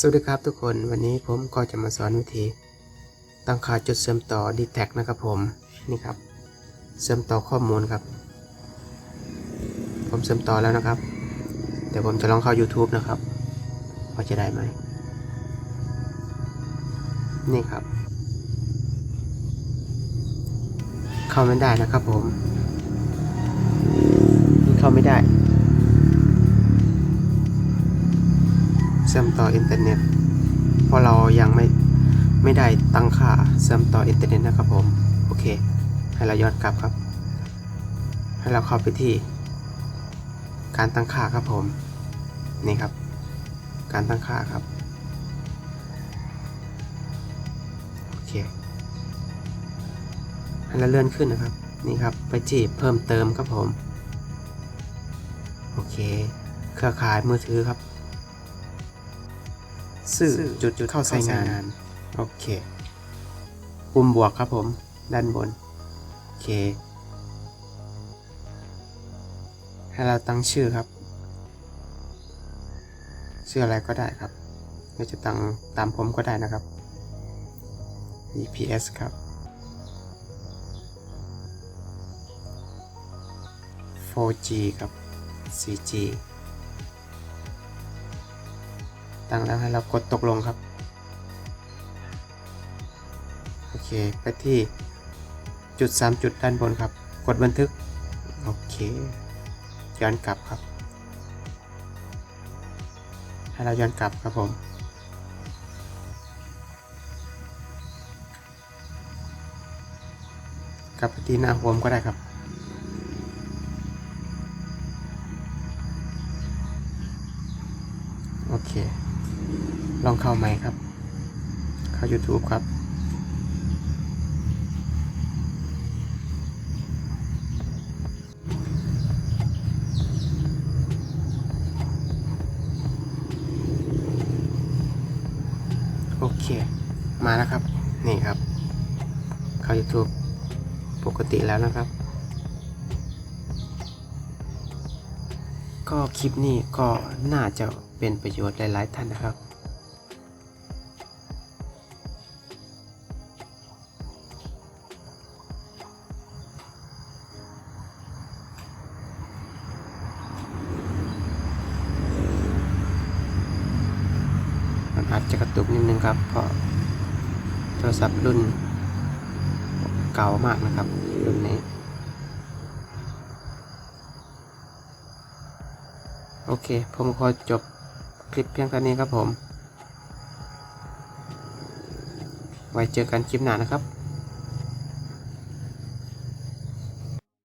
สวัสดีครับทุกคนวันนี้ผมก็จะมาสอนวิธี ตั้งค่าจุดเชื่อมต่อ d t แทนะครับผมนี่ครับเชื่อมต่อข้อมูลครับ ผมเชื่อมต่อแล้วนะครับ เดี๋ยวผมจะลองเข้า YouTube นะครับว่าจะได้ไหมนี่ครับ เข้าไม่ได้นะครับผม เข้าไม่ได้ เชื่อมต่ออินเทอร์เน็ต เพราะเรายังไม่ไม่ได้ตั้งค่าเชื่อมต่ออินเทอร์เน็ตนะครับผม โอเค ให้เราย้อนกลับครับ ให้เราเข้าไปที่ การตั้งค่าครับผม นี่ครับ การตั้งค่าครับ โอเค ให้เราเลื่อนขึ้นนะครับ นี่ครับ ไปที่เพิ่มเติมครับผม โอเค เครือข่ายมือถือครับ สื่อจุดจุดเข้าใช้งาน โอเค ปุ่มบวกครับผม ด้านบน โอเค ให้เราตั้งชื่อครับ ชื่ออะไรก็ได้ครับเราจะตั้งตามผมก็ได้นะครับ VPS ครับ 4G ครับ 4G ตั้งแล้วให้เรากดตกลงครับ โอเค ไปที่จุด 3 จุดด้านบนครับ กดบันทึก โอเค ย้อนกลับครับ ให้เราย้อนกลับครับผมกลับไปที่หน้าโฮมก็ได้ครับโอเค ลองเข้าใหม่ครับ เข้า YouTube ครับ โอเค มาแล้วครับ นี่ครับ เข้า YouTube ปกติแล้วนะครับ ก็คลิปนี้ก็น่าจะเป็นประโยชน์หลาย ๆ ท่านนะครับ อาจจะกระตุกนิดนึงครับ เพราะโทรศัพท์รุ่นเก่ามากนะครับ รุ่นนี้ โอเค ผมขอจบคลิปเพียงเท่านี้ครับผม ไว้เจอกันคลิปหน้านะครับ